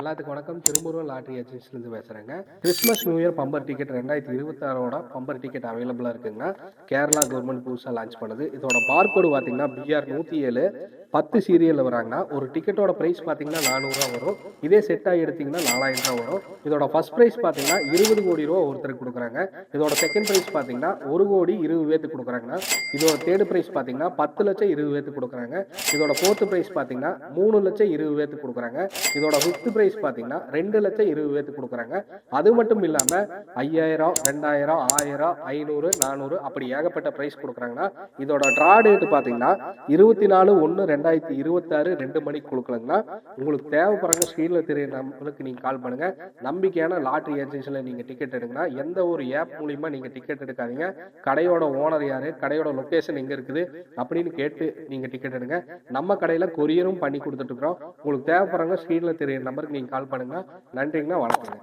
எல்லாத்துக்கும் வணக்கம். திருமுருகன் லாட்ரி ஏஜென்சிலேருந்து பேசுகிறேங்க Christmas new year bumper ticket ரெண்டாயிரத்தி இருபத்தாறோட பம்பர் டிக்கெட் அவைலபிளாக இருக்குங்க. கேரளா கவர்மெண்ட் புதுசாக லான்ச் பண்ணுது. இதோட பார்கோடு பார்த்தீங்கன்னா பிஆர் நூற்றி ஏழு. பத்து சீரியலில் வராங்கன்னா ஒரு டிக்கெட்டோட ப்ரைஸ் பார்த்தீங்கன்னா நானூறுரூவா வரும். இதே செட்டாக எடுத்தீங்கன்னா நாலாயிரம் ரூபா வரும். இதோட ஃபர்ஸ்ட் ப்ரைஸ் பார்த்தீங்கன்னா இருபது கோடி ரூபா ஒருத்தருக்கு கொடுக்குறாங்க. இதோட செகண்ட் ப்ரைஸ் பார்த்தீங்கன்னா ஒரு கோடி இருபது பேத்துக்கு கொடுக்குறாங்கன்னா இதோட தேர்ட் ப்ரைஸ் பார்த்தீங்கன்னா பத்து லட்சம் இருபது பேத்துக்கு கொடுக்குறாங்க. இதோட ஃபோர்த்து ப்ரைஸ் பார்த்தீங்கன்னா மூணு லட்சம் இருபது பேத்துக்கு கொடுக்குறாங்க. இதோட ஃபிஃப்த் ப்ரைஸ் பார்த்தீங்கன்னா ரெண்டு லட்சம் இருபது பேத்துக்கு கொடுக்குறாங்க. அது மட்டும் இல்லாமல் ஐயாயிரம் ரெண்டாயிரம் ஆயிரம் ஐநூறு நானூறு அப்படி ஏகப்பட்ட ப்ரைஸ் கொடுக்குறாங்கன்னா இதோட ட்ரா டேட் பார்த்தீங்கன்னா இருபத்தி நாலு ஒன்று ரெண்டு ரெண்டாயிரத்தி இருபத்தாறு ரெண்டு மணிக்கு கொடுக்கலங்கன்னா உங்களுக்கு தேவைப்படுறாங்க ஸ்க்ரீனில் தெரிய நம்பருக்கு நீங்கள் கால் பண்ணுங்க. நம்பிக்கையான லாட்ரி ஏஜென்சியில் நீங்கள் டிக்கெட் எடுங்கன்னா எந்த ஒரு ஆப் மூலியமா நீங்கள் டிக்கெட் எடுக்காதீங்க. கடையோட ஓனர் யார்? கடையோட லொக்கேஷன் எங்கே இருக்குது? அப்படின்னு கேட்டு நீங்கள் டிக்கெட் எடுங்க. நம்ம கடையில் கொரியரும் பண்ணி கொடுத்துட்ருக்குறோம் உங்களுக்கு தேவைப்படுறாங்க ஸ்க்ரீனில் தெரிய நம்பருக்கு நீங்கள் கால் பண்ணுங்க நன்றிங்கண்ணா. வணக்கங்க.